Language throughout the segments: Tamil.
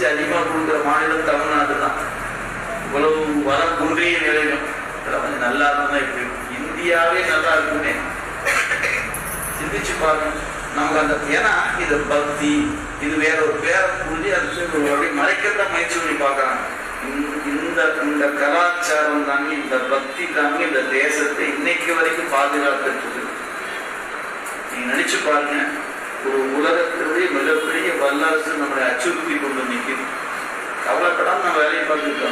பர்சன்டேஜ் அதிகமாக கொடுக்குற மாநிலம் தமிழ்நாடு தான் இவ்வளவு வர குன்றிய நிலையம் இதெல்லாம் கொஞ்சம் நல்லா இருந்தால் இப்படி இந்தியாவே நல்லா இருக்குமே சிந்திச்சு பாருங்க. நமக்கு அந்த ஏன்னா இது பக்தி இது வேற ஒரு பேரை புரிஞ்சு அது அப்படியே மறைக்கிறத முயற்சி பண்ணி பார்க்குறாங்க. இந்த- இந்த இந்த கலாச்சாரம் தாங்க இந்த பக்தி தாங்க இந்த தேசத்தை இன்னைக்கு வரைக்கும் பாதுகாத்துட்டு இருக்கு. நீங்க நினைச்சு பாருங்க. ஒரு உலகத்தினுடைய மிக வல்லரசு நம்மளை அச்சுறுத்தி கொண்டு நிற்கிது. கவலைப்படாம நம்ம வேலையை பார்த்துட்டு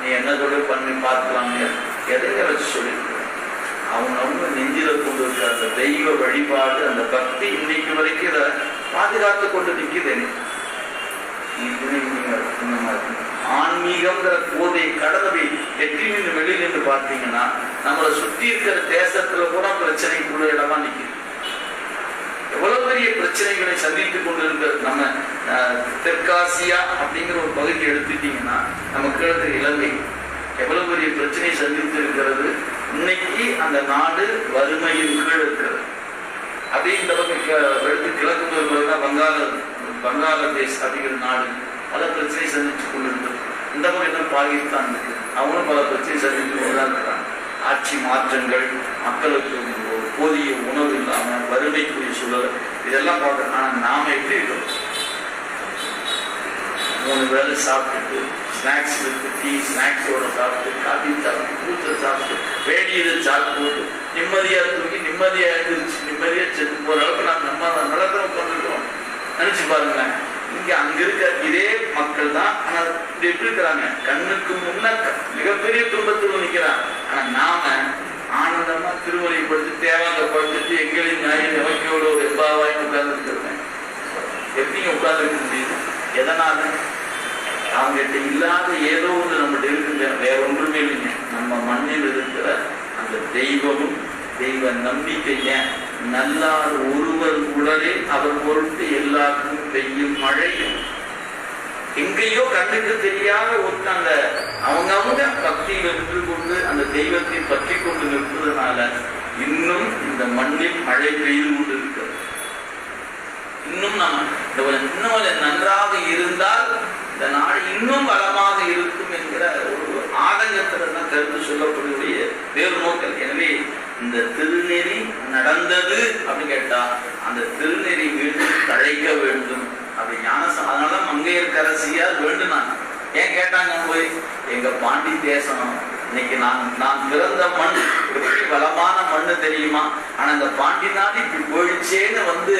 நீ என்ன தொழில் பண்ணி பார்க்கலாம் எதைய வச்சு சொல்லியிருக்கிறேன் அவங்க அவங்க நெஞ்சில கொண்டு இருக்கிற அந்த தெய்வ வழிபாடு அந்த பக்தி இன்னைக்கு வரைக்கும் இதை பாதுகாத்து கொண்டு நிற்கிது ஆன்மீகம்ங்கிற போதையை கடந்தவை வெற்றி நின்று வெளியில் நின்று பார்த்தீங்கன்னா நம்மளை சுத்தி இருக்கிற தேசத்துல கூட பிரச்சனைக்குள்ள இடமா நிக்குது பெரிய பிரச்சனைகளை சந்தித்துக் கொண்டிருக்கிற நம்ம தெற்காசியா அப்படிங்கிற ஒரு பகுதி எடுத்துட்டீங்கன்னா நமக்கு கிழக்கு இலங்கை எவ்வளவு பெரிய பிரச்சனை சந்தித்து இருக்கிறது இன்னைக்கு அந்த நாடு வறுமையின் கீழ் இருக்கிறது. அதே இந்த பக்கம் எடுத்து கிழக்கு தான் வங்காள பங்களாதேஷ் அப்படிங்கிற நாடு பல பிரச்சனை சந்தித்து கொண்டிருந்தது இந்த பக்கம் என்ன பாகிஸ்தான் இருக்கு? அவங்களும் பல பிரச்சனை சந்தித்து கொண்டுதான் இருக்கிறாங்க ஆட்சி மாற்றங்கள் மக்களுக்கு போதிய உணவு இல்லாம வறுமைக்குரிய சூழல் இதெல்லாம் பார்க்கணும் ஆனா நாம எப்படி இருக்கோம்? மூணு வேலை சாப்பிட்டுட்டு ஸ்நாக்ஸ் இருக்கு டீ ஸ்நாக்ஸோட சாப்பிட்டு காஃபி சாப்பிட்டு பூச்சை சாப்பிட்டு வேடியதை சாப்பிட்டு போட்டு நிம்மதியா தூங்கி நிம்மதியா எழுந்திருச்சு நிம்மதியா செத்து போற அளவுக்கு நாம் நம்ம நடத்த உட்காந்துருக்கோம் நினைச்சு பாருங்களேன். இங்க அங்க இருக்க இதே மக்கள் தான் ஆனா இப்படி எப்படி இருக்கிறாங்க? கண்ணுக்கு முன்ன மிகப்பெரிய துன்பத்தில் நிற்கிறான் ஆனா நாம ஆனந்தமா திருவள்ளிப்படுத்தி தேவாங்க படுத்துட்டு எங்களின் ஞாயிறு நோக்கியோட ஒரு எம்பாவாய் உட்கார்ந்து இருக்கிறேன் எப்படிங்க உட்கார்ந்து இருக்க முடியுது? எதனால? அவங்ககிட்ட இல்லாத ஏதோ ஒன்று நம்மகிட்ட இருக்குங்க வேற ஒன்றுமே இல்லைங்க. நம்ம மண்ணில் இருக்கிற அந்த தெய்வமும் தெய்வ நம்பிக்கைங்க நல்லார் ஒருவர் உடலே அவர் பொருட்டு எல்லாருக்கும் பெய்யும் மழையும் எங்கேயோ கண்ணுக்கு தெரியாத ஒருத்த அந்த அவங்க அவங்க பக்தியில் நின்று கொண்டு அந்த தெய்வத்தை பற்றி கொண்டு நிற்பதனால இன்னும் இந்த மண்ணில் மழை பெய்து கொண்டிருக்கிறது. இன்னும் நாம் இந்த இன்னும் நன்றாக இருந்தால் இந்த நாடு இன்னும் வளமாக இருக்கும் என்கிற ஒரு ஆதங்கத்தில் தான் கருத்து சொல்லக்கூடிய வேறு நோக்கல் எனவே இந்த திருநெறி நடந்தது அப்படின்னு கேட்டா அந்த திருநெறி மீண்டும் தழைக்க வேண்டும். அப்படி ஞான அதனால மங்கையர்கரசியார் வேண்டுனாங்க. ஏன் கேட்டாங்க போய்? எங்க பாண்டி தேசம் இன்னைக்கு நான் நான் பிறந்த மண் வளமான மண்ணு தெரியுமா? ஆனா இந்த பாண்டி நாடு இப்படி போயிடுச்சேன்னு வந்து